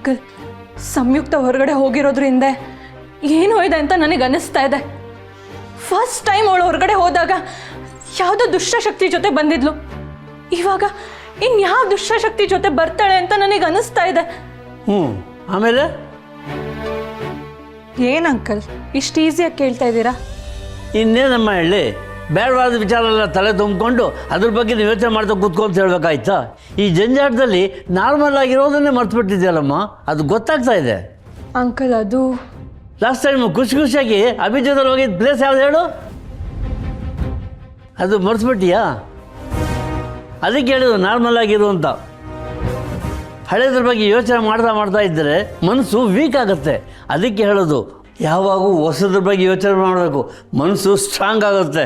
Uncle ಸಂಯುಕ್ತ ಹೊರಗಡೆ ಹೋಗಿರೋದ್ರಿಂದ ಏನು ಇದೆ ಅಂತ ನನಗೆ ಅನ್ನಿಸ್ತಾ ಇದೆ. ಫಸ್ಟ್ ಟೈಮ್ ಅವಳು ಹೊರಗಡೆ ಹೋದಾಗ ಯಾವುದೋ ದುಷ್ಟಶಕ್ತಿ ಜೊತೆ ಬಂದಿದ್ಲು. ಇವಾಗ ಇನ್ಯಾವ ದುಷ್ಟಶಕ್ತಿ ಜೊತೆ ಬರ್ತಾಳೆ ಅಂತ ನನಗೆ ಅನ್ನಿಸ್ತಾ ಇದೆ. ಹ್ಞೂ ಆಮೇಲೆ? ಏನು ಅಂಕಲ್ ಇಷ್ಟು ಈಸಿಯಾಗಿ ಕೇಳ್ತಾ ಇದ್ದೀರಾ? ಇನ್ನೇನಮ್ಮ ಹೇಳಿ? ಬೇಡವಾದ ವಿಚಾರ ಎಲ್ಲ ತಲೆ ತುಂಬಿಕೊಂಡು ಅದ್ರ ಬಗ್ಗೆ ನೀವು ಯೋಚನೆ ಮಾಡ್ತಾ ಕೂತ್ಕೊಂತ ಹೇಳ್ಬೇಕಾಯ್ತಾ? ಈ ಜಂಜಾಟದಲ್ಲಿ ನಾರ್ಮಲ್ ಆಗಿರೋದನ್ನೇ ಮರ್ತ್ಬಿಟ್ಟಿದ್ಯಲ್ಲಮ್ಮ ಅದು ಗೊತ್ತಾಗ್ತಾ ಇದೆ. ಅಂಕಲ್ ಅದು ಲಾಸ್ಟ್ ಟೈಮ್ ಖುಷಿ ಖುಷಿಯಾಗಿ ಅಭಿಜಿತ್ರ ಹೋಗಿದ್ದ ಪ್ಲೇಸ್ ಯಾವ್ದು ಹೇಳು? ಅದು ಮರ್ಸ್ಬಿಟ್ಟಿಯಾ ಅದಕ್ಕೆ ಹೇಳಿದ್ರು ನಾರ್ಮಲ್ ಆಗಿರು ಅಂತ. ಹಳೆಯದ್ರ ಬಗ್ಗೆ ಯೋಚನೆ ಮಾಡ್ತಾ ಮಾಡ್ತಾ ಇದ್ದರೆ ಮನಸ್ಸು ವೀಕ್ ಆಗುತ್ತೆ. ಅದಕ್ಕೆ ಹೇಳೋದು ಯಾವಾಗೂ ಹೊಸದ್ರ ಬಗ್ಗೆ ಯೋಚನೆ ಮಾಡಬೇಕು. ಮನಸ್ಸು ಸ್ಟ್ರಾಂಗ್ ಆಗುತ್ತೆ.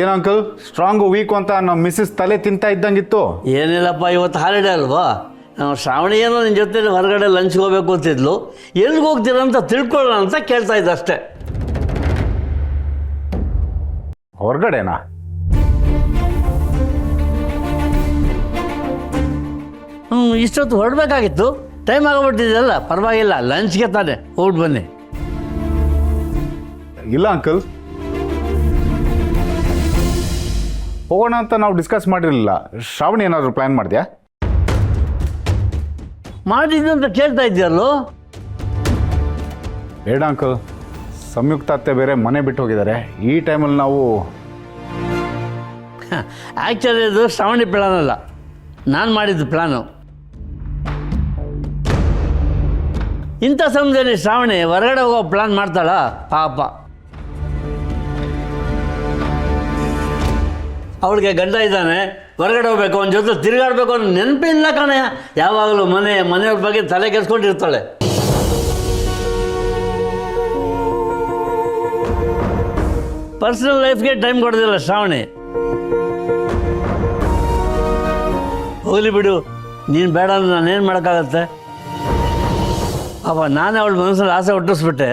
ಏನು ಅಂಕಲ್ ಸ್ಟ್ರಾಂಗ್ ವೀಕ್ ಅಂತ ನಮ್ಮ ಮಿಸ್ಸಸ್ ತಲೆ ತಿಂತಾ ಇದ್ದಂಗಿತ್ತು. ಏನಿಲ್ಲಪ್ಪ ಇವತ್ತು ಹಾಲಿಡೇ ಅಲ್ವಾ? ನಾವು ಶ್ರಾವಣಿ ಏನೋ ನಿನ್ನ ಜೊತೆ ಹೊರಗಡೆ ಲಂಚ್ಗೆ ಹೋಗ್ಬೇಕು ಅಂತಿದ್ಲು. ಎಲ್ಲಿಗೆ ಹೋಗ್ತೀರ ಅಂತ ತಿಳ್ಕೊಳ್ಳೋಣ ಅಂತ ಕೇಳ್ತಾ ಇದ್ದ ಅಷ್ಟೇ. ಹೊರಗಡೆನಾ? ಹ್ಞೂ ಇಷ್ಟೊತ್ತು ಹೊರಡ್ಬೇಕಾಗಿತ್ತು. ಟೈಮ್ ಆಗೋಗ್ಬಿಟ್ಟಿದೆಯಲ್ಲ ಪರವಾಗಿಲ್ಲ ಲಂಚ್ಗೆ ತಾನೆ ಹೋಗ್ಬಿಟ್ಟು ಬನ್ನಿ. ಇಲ್ಲ ಅಂಕಲ್ ಹೋಗೋಣ ಅಂತ ನಾವು ಡಿಸ್ಕಸ್ ಮಾಡಿರಲಿಲ್ಲ. ಶ್ರಾವಣಿ ಏನಾದರೂ ಪ್ಲ್ಯಾನ್ ಮಾಡಿದ್ಯಾ ಮಾಡಿದ್ದು ಅಂತ ಕೇಳ್ತಾ ಇದೆಯಲ್ಲೋ ಬೇಡ ಅಂಕಲ್ ಸಂಯುಕ್ತ ಅತ್ತೆ ಬೇರೆ ಮನೆ ಬಿಟ್ಟು ಹೋಗಿದ್ದಾರೆ. ಈ ಟೈಮಲ್ಲಿ ನಾವು ಆ್ಯಕ್ಚುಲಿ ಇದು ಶ್ರಾವಣಿ ಪ್ಲ್ಯಾನ್ ಅಲ್ಲ. ನಾನು ಮಾಡಿದ್ದು ಪ್ಲ್ಯಾನು ಇಂಥ ಸಮಯದಲ್ಲಿ ಶ್ರಾವಣಿ ಹೊರಗಡೆ ಹೋಗೋ ಪ್ಲ್ಯಾನ್ ಮಾಡ್ತಾಳ? ಪಾಪ. ಅವಳಿಗೆ ಗಂಡ ಇದ್ದಾನೆ, ಹೊರಗಡೆ ಹೋಗ್ಬೇಕು, ಅವನ ಜೊತೆ ತಿರುಗಾಡಬೇಕು ಅನ್ನೋ ನೆನಪಿಲ್ಲ ಕಣೆ. ಯಾವಾಗಲೂ ಮನೆ ಮನೆಯವ್ರ ಬಗ್ಗೆ ತಲೆ ಕೆಡ್ಸ್ಕೊಂಡಿರ್ತಾಳೆ. ಪರ್ಸನಲ್ ಲೈಫ್ಗೆ ಟೈಮ್ ಕೊಡೋದಿಲ್ಲ ಶ್ರಾವಣಿ. ಹೋಗಲಿ ಬಿಡು, ನೀನು ಬೇಡ ಅಂದ್ರೆ ನಾನೇನು ಮಾಡೋಕ್ಕಾಗತ್ತೆ? ಅವ ನಾನೇ ಅವಳ ಮನಸ್ಸಲ್ಲಿ ಆಸೆ ಹುಟ್ಟಿಸ್ಬಿಟ್ಟೆ.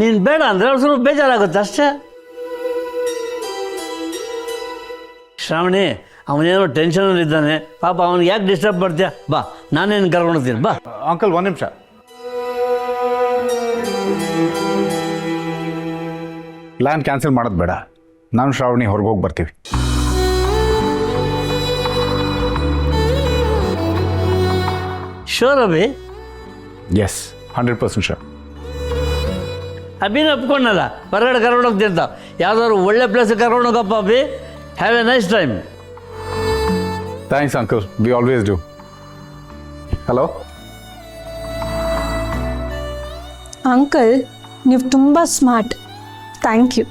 ನೀನು ಬೇಡ ಅಂದರೆ ಅವಳು ಸ್ವಲ್ಪ ಬೇಜಾರಾಗುತ್ತೆ, ಅಷ್ಟೇ. ಶ್ರಾವಣಿ ಅವನೇನೋ ಟೆನ್ಷನಲ್ಲಿ ಇದ್ದಾನೆ. ಪಾಪ ಅವನಿಗೆ ಯಾಕೆ ಡಿಸ್ಟರ್ಬ್ ಮಾಡ್ತೀಯ? ಬಾ ನಾನೇನು ಕರ್ಕೊಂಡೋಗ್ತೀನಿ ಬಾ. ಅಂಕಲ್ ಒಂದು ನಿಮಿಷ. ಪ್ಲ್ಯಾನ್ ಕ್ಯಾನ್ಸಲ್ ಮಾಡೋದು ಬೇಡ. ನಾನು ಶ್ರಾವಣಿ ಹೊರಗೆ ಹೋಗಿ ಬರ್ತೀವಿ. Sure Abhi? Yes hundred percent sure ಅಭಿನ ಒಪ್ಕೊಂಡಲ್ಲ ಹೊರಗಡೆ ಕರ್ಕೊಂಡು ಹೋಗ್ತೀನಿ ಅಂತ ಯಾವ್ದಾದ್ರು ಒಳ್ಳೆ place ಕರ್ಕೊಂಡೋಗಪ್ಪ Abhi? have a nice time thanks uncle we always do hello uncle ನೀವು ತುಂಬ ಸ್ಮಾರ್ಟ್ ಥ್ಯಾಂಕ್ ಯು